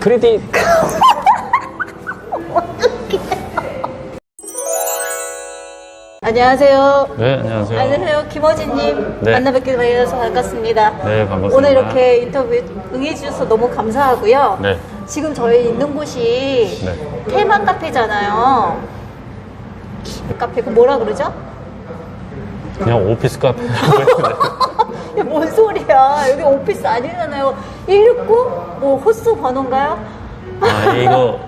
크레딧. 안녕하세요. 네, 안녕하세요. 안녕하세요. 김어진님. 네. 만나 뵙게 되어서 반갑습니다. 네, 반갑습니다. 오늘 이렇게 인터뷰 응해주셔서 너무 감사하고요. 네. 지금 저희 있는 곳이 네. 테마 카페잖아요. 카페, 그 뭐라 그러죠? 그냥 오피스 카페라고 했는데. 이게 뭔 소리야. 여기 오피스 아니잖아요. 169? 뭐 호수 번호인가요? 아, 이거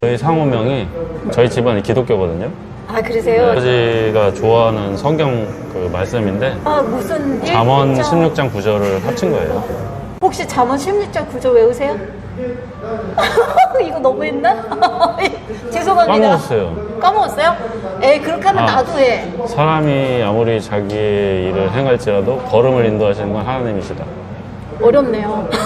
저희 상호명이 저희 집안이 기독교거든요. 아, 그러세요? 아버지가 좋아하는 성경 그 말씀인데 아, 무슨. 일- 잠언 자- 16장 9절을 합친 거예요. 혹시 잠언 16장 구조 외우세요? 이거 너무 했나? 죄송합니다. 까먹었어요. 까먹었어요? 에이, 그렇게 하면 아. 나도 해. 사람이 아무리 자기의 일을 행할지라도 걸음을 인도하시는 건 하나님이시다. 어렵네요.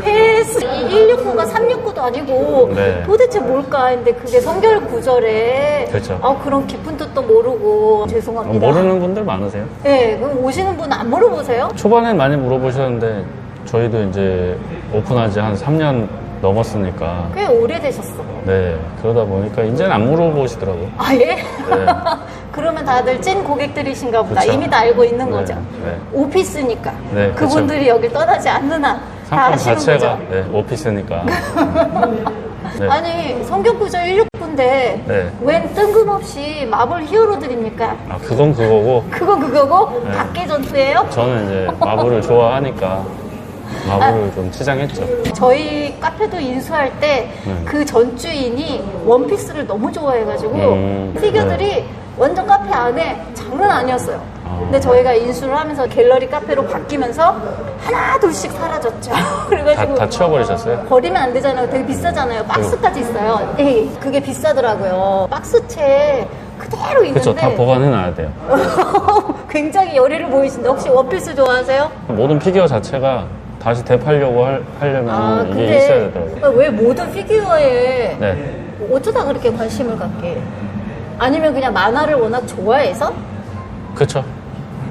패스 169가 369도 아니고 네. 도대체 뭘까 했는데 그게 성결 구절에 그렇죠. 아, 그런 깊은 뜻도 모르고 죄송합니다. 모르는 분들 많으세요? 네, 그럼 오시는 분 안 물어보세요? 초반엔 많이 물어보셨는데 저희도 이제 오픈한 지 한 3년 넘었으니까 꽤 오래되셨어. 네 그러다 보니까 이제는 안 물어보시더라고요. 아, 예? 네. 그러면 다들 찐 고객들이신가 보다. 그쵸. 이미 다 알고 있는 네, 거죠. 네. 오피스니까. 네, 그쵸. 그분들이 여길 떠나지 않는 한 다 상품 아시는 자체가 거죠. 네, 오피스니까 네. 아니, 성격구조 169인데 네. 웬 뜬금없이 마블 히어로들입니까? 아 그건 그거고 그건 그거고 네. 밖에 전투예요? 저는 이제 마블을 좋아하니까 마블을 좀 치장했죠. 저희 카페도 인수할 때 네. 그 전주인이 원피스를 너무 좋아해가지고 음, 피규어들이 완전 카페 안에 장난 아니었어요. 아. 근데 저희가 인수를 하면서 갤러리 카페로 바뀌면서 하나 둘씩 사라졌죠. 다, 그래가지고 다 치워버리셨어요? 버리면 안 되잖아요. 되게 비싸잖아요. 박스까지 있어요. 에이, 그게 비싸더라고요. 박스채 그대로 있는데 그쵸 다 보관해놔야 돼요. 굉장히 열의를 보이신데 혹시 원피스 좋아하세요? 모든 피규어 자체가 다시 되팔려고 할, 하려면 아, 이게 있어야 되더라고요. 왜 모든 피규어에 네. 어쩌다 그렇게 관심을 갖게? 아니면 그냥 만화를 워낙 좋아해서? 그쵸.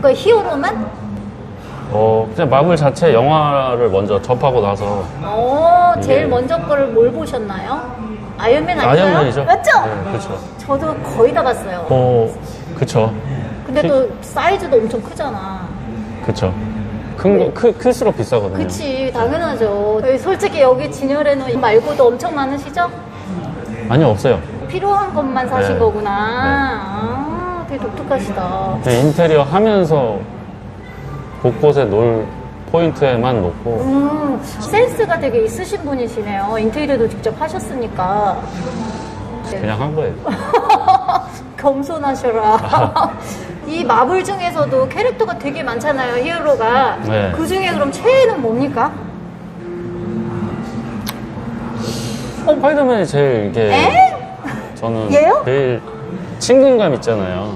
그 히어로만? 어, 그냥 마블 자체 영화를 먼저 접하고 나서 어, 제일 먼저 거를 뭘 보셨나요? 아이언맨 아니에요? 아이언맨이죠. 맞죠? 네, 그쵸. 저도 거의 다 봤어요. 어, 그쵸. 근데 피- 또 사이즈도 엄청 크잖아. 그쵸. 큰 거, 크, 클수록 비싸거든요. 그치, 당연하죠. 솔직히 여기 진열에는 말고도 엄청 많으시죠? 아니, 없어요. 필요한 것만 사신 네. 거구나. 아, 되게 독특하시다. 그냥 인테리어 하면서 곳곳에 놓을 포인트에만 놓고 음, 센스가 되게 있으신 분이시네요. 인테리어도 직접 하셨으니까. 네. 그냥 한 거예요. 겸손하셔라. 이 마블 중에서도 캐릭터가 되게 많잖아요, 히어로가. 네. 그 중에 그럼 최애는 뭡니까? 스파이더맨이 제일 이게 에? 저는 얘요? 제일 친근감 있잖아요.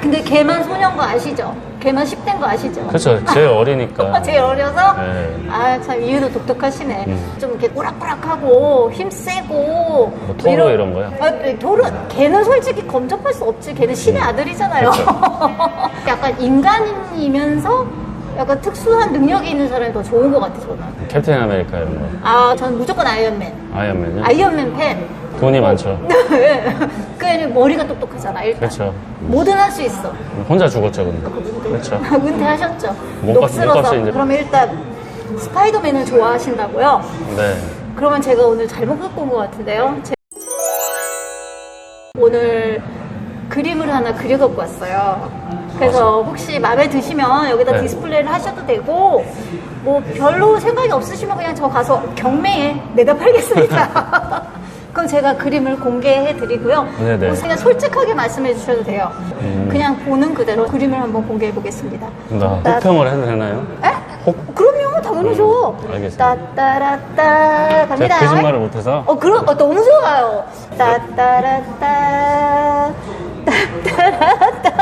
근데 걔만 소년 거 아시죠? 걔만 10대인 거 아시죠? 그렇죠. 제일 어리니까. 제일 어려서? 네. 아, 참, 이유도 독특하시네. 음. 좀 이렇게 꾸락꾸락하고, 힘세고. 뭐 토로 이런 거요? 아, 네, 토로, 걔는 솔직히 검접할 수 없지. 걔는 신의 아들이잖아요. 음. 그쵸. 약간 인간이면서 약간 특수한 능력이 있는 사람이 더 좋은 것 같아, 저는. 캡틴 아메리카 이런 거. 아, 저는 무조건 아이언맨. 아이언맨요? 아이언맨 팬. 돈이 많죠. 그 애는 머리가 똑똑하잖아, 일단. 그렇죠. 뭐든 할 수 있어. 혼자 죽었죠, 근데. 그렇죠. 은퇴하셨죠. 녹슬어서. 이제- 그럼 일단 스파이더맨을 좋아하신다고요? 네. 그러면 제가 오늘 잘못 갖고 온 것 같은데요. 제- 오늘 그림을 하나 그려 갖고 왔어요. 그래서 혹시 마음에 드시면 여기다 네. 디스플레이를 하셔도 되고 뭐 별로 생각이 없으시면 그냥 저 가서 경매에 내다 팔겠습니다. 그럼 제가 그림을 공개해 드리고요. 네네. 뭐 그냥 솔직하게 말씀해 주셔도 돼요. 음. 그냥 보는 그대로 그림을 한번 공개해 보겠습니다. 나 나- 혹평을 해도 되나요? 에? 그럼요, 당연히죠. 음, 알겠습니다. 따따라따 갑니다. 제가 거짓말을 못해서 어, 그럼, 어, 너무 좋아요. 따따라따, 따따라따.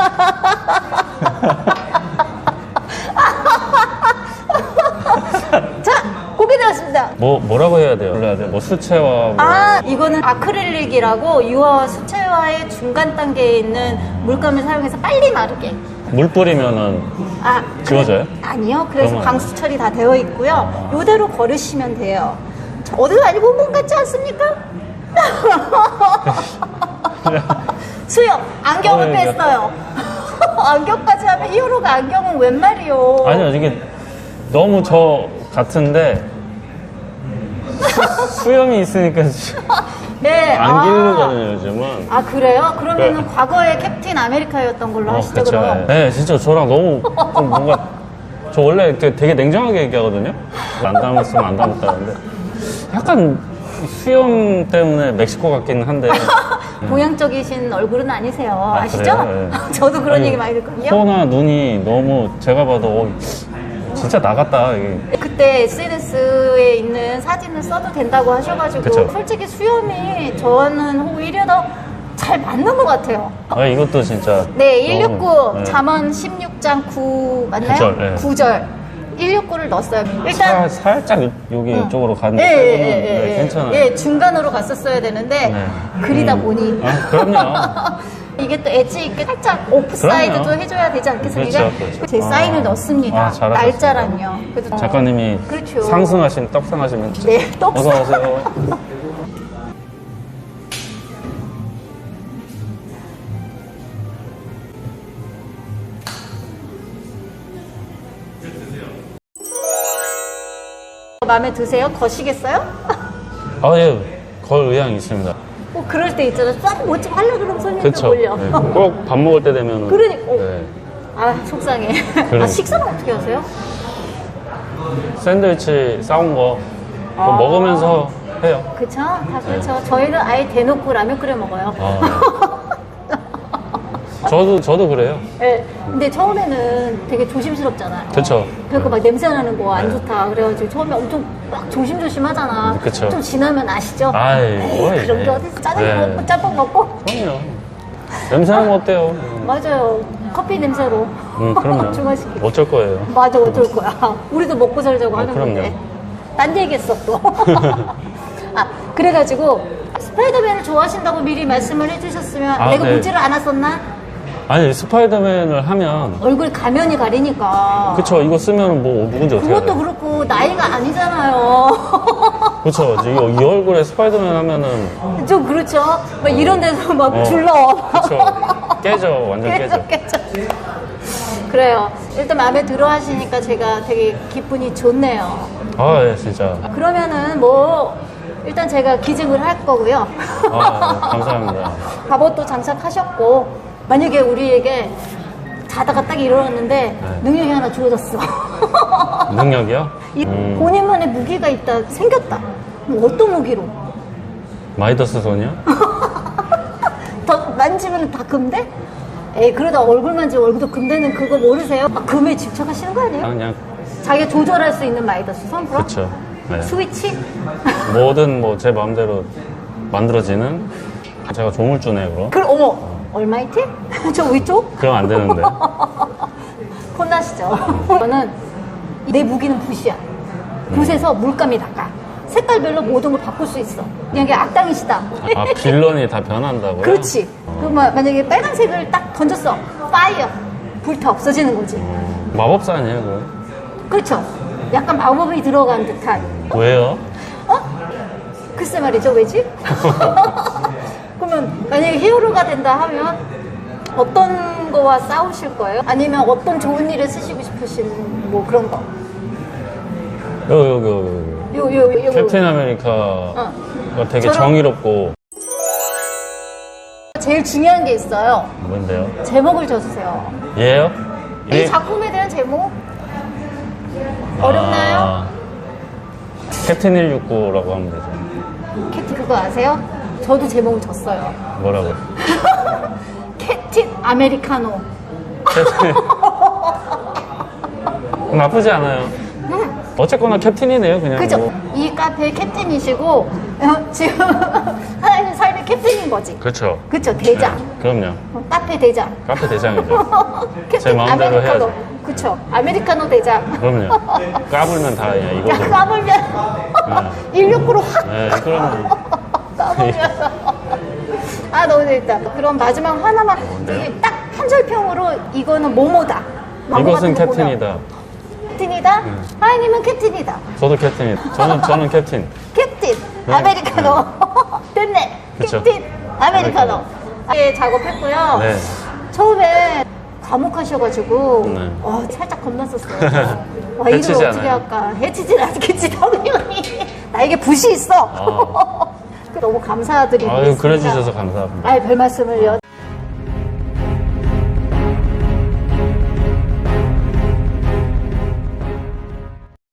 뭐 뭐라고 해야 돼요? 불러야 돼요? 뭐 수채화 뭐 아, 이거는 아크릴릭이라고 유화와 수채화의 중간 단계에 있는 물감을 사용해서 빨리 마르게. 물 뿌리면은 아, 지워져요? 아니요. 그래서 그러면- 방수 처리 다 되어 있고요. 이대로 걸으시면 돼요. 어디서 많이 본분 같지 않습니까? 수영 안경을 어, 네, 네. 뺐어요. 안경까지 하면 히어로가 안경은 웬 말이요? 아니요, 이게 너무 저 같은데 수- 수염이 있으니까 네. 안 아. 기르거든요, 요즘은. 아 그래요? 그러면은 네. 과거에 캡틴 아메리카였던 걸로 하시죠 그쵸. 그럼. 네, 진짜 저랑 너무 좀 뭔가 저 원래 되게, 되게 냉정하게 얘기하거든요. 안 닮았으면 안 닮았다는데 약간 수염 때문에 멕시코 같긴 한데 동양적이신 얼굴은 아니세요. 음. 아, 아시죠? 그래요? 네. 저도 그런 아니, 얘기 많이 듣거든요. 코나 눈이 너무 제가 봐도 어, 진짜 나갔다. 이게. 그때 SNS에 있는 사진을 써도 된다고 하셔가지고 그쵸. 솔직히 수염이 저는 오히려 더 잘 맞는 것 같아요. 아, 이것도 진짜 네, 169 너무, 네. 잠언 16장 9 맞나요? 구절, 네. 9절 169를 넣었어요. 사- 일단 살짝 요- 여기 이쪽으로 가는데 예, 예, 빼고는 예, 네, 예, 괜찮아요. 예, 중간으로 갔었어야 되는데 네. 그리다 음. 보니 아, 그럼요. 이게 또 엣지 있게 살짝 오프 사이드도 그럼요. 해줘야 되지 않겠습니까? 그렇죠, 그렇죠. 제 아. 사인을 넣습니다. 아, 잘하셨습니다. 날짜랑요. 그래서 작가님이 그렇죠. 상승하신 떡상하시면 네, 떡상. 어서 오세요. 마음에 드세요? 거시겠어요? 아, 예. 걸 의향이 있습니다. 뭐 그럴 때 있잖아요. 싹 뭐좀 하려고 그러면 손님들 그렇죠. 몰려. 꼭 밥 먹을 때 되면은 그러니까, 어. 네. 아 속상해. 아 그러니까. 식사는 어떻게 하세요? 샌드위치 싸운 거 그거 아. 먹으면서 해요. 그쵸? 다 그렇죠. 저희는 아예 대놓고 라면 끓여 먹어요. 네. 아. 저도 저도 그래요. 네. 근데 처음에는 되게 조심스럽잖아요. 그쵸. 그러니까 막 냄새 나는 거안 네. 좋다. 그래가지고 처음에 엄청 막 조심조심 하잖아. 그쵸. 좀 지나면 아시죠? 아이, 뭐야, 그런 게 이게. 어딨어. 짜장 네. 먹고 짬뽕 먹고. 그럼요. 냄새나는 거 어때요? 맞아요. 커피 냄새로. 음, 그럼요. 중화시키 어쩔 거예요. 맞아, 어쩔 거야. 우리도 먹고 살자고 어, 하는 그럼요. 건데. 딴 얘기했어, 또. 아, 그래가지고, 스파이더맨을 좋아하신다고 미리 말씀을 해주셨으면 아, 내가 네. 보지를 않았었나? 아니 스파이더맨을 하면 얼굴 가면이 가리니까. 그쵸 이거 쓰면 뭐 누군지 어떻게 그것도 알아요? 그렇고, 나이가 아니잖아요. 그쵸 이거 이 얼굴에 스파이더맨 하면은 좀 그렇죠. 막 이런 데서 막 어. 둘러. 그쵸 깨져 완전 깨져. 깨져. 그래요. 일단 마음에 들어 하시니까 제가 되게 기분이 좋네요. 아 예, 진짜 그러면은 뭐, 일단 제가 기증을 할 거고요. 아 예, 감사합니다. 갑옷도 장착하셨고, 만약에 우리에게 자다가 딱 일어났는데 네. 능력이 하나 주어졌어. 능력이요? 이 음, 본인만의 무기가 있다, 생겼다. 그럼 어떤 무기로? 마이더스 손이요? 더 만지면 다 금대? 에이, 그러다 얼굴 만지면 얼굴도 금대는 그거 모르세요? 아, 금에 집착하시는 거 아니에요? 아, 그냥 자기가 조절할 수 있는 마이더스 선 그럼? 그쵸. 네. 스위치? 뭐든 뭐 제 마음대로 만들어지는 제가 조물주네 그럼. 그 어머, 얼마이티? 저 위쪽? 그럼 안 되는데. 혼나시죠? 저는 내 무기는 붓이야. 붓에서 물감이 닦아. 색깔별로 모든 걸 바꿀 수 있어. 그냥 이게 악당이시다. 아 빌런이 다 변한다고요? 그렇지. 어. 그 뭐, 만약에 빨간색을 딱 던졌어. 파이어. 불타 없어지는 거지. 마법사 아니에요 그거? 그렇죠. 약간 마법이 들어간 듯한. 왜요? 어? 글쎄 말이죠, 왜지? 그러면 만약에 히어로가 된다 하면 어떤 거와 싸우실 거예요? 아니면 어떤 좋은 일에 쓰시고 싶으신 뭐 그런 거? 여기 여기 여기. 요, 요, 요. 캡틴 아메리카가 되게 저런- 정의롭고 제일 중요한 게 있어요. 뭔데요? 제목을 줘주세요. 얘요? 이 얘- 작품에 대한 제목? 어렵나요? 아, 캡틴 169라고 하면 되죠. 캡틴 그거 아세요? 저도 제목을 줬어요. 뭐라고? 캡틴 아메리카노. 캡틴. 나쁘지 않아요. 어쨌거나 캡틴이네요, 그냥. 그죠? 뭐. 이 카페의 캡틴이시고 어, 지금 하나님 삶의 캡틴인 거지. 그렇죠. 그쵸? 대장. 네, 그럼요. 어, 카페 대장. 카페 대장이죠. 캡틴 제 마음대로 아메리카노. 해야죠. 그쵸? 아메리카노 대장. 그럼요. 까불면 다 그냥 야, 이거죠. 까불면 169로 확 네, 그럼 요. 까불면. 아, 너무 재밌다. 그럼 마지막 하나만 되게 딱한 절평으로 이거는 뭐뭐다. 마법 이것은. 캡틴이다. 캡틴이다? 하이님은 캡틴이다. 저도 캡틴이다. 저는, 저는 캡틴. 캡틴. 네. 아메리카노. 됐네. 그쵸. 틴틴 아메리카노. 예, 작업했고요. 네. 처음에 과묵하셔가지고 네. 어, 살짝 겁났었어요. 와, 이걸 해치지 어떻게 않아요? 할까? 해치진 않겠지, 당연히. 나에게 붓이 있어. 아. 너무 감사드리고 아유, 있습니다. 그래 주셔서 감사합니다. 아유, 별 말씀을요.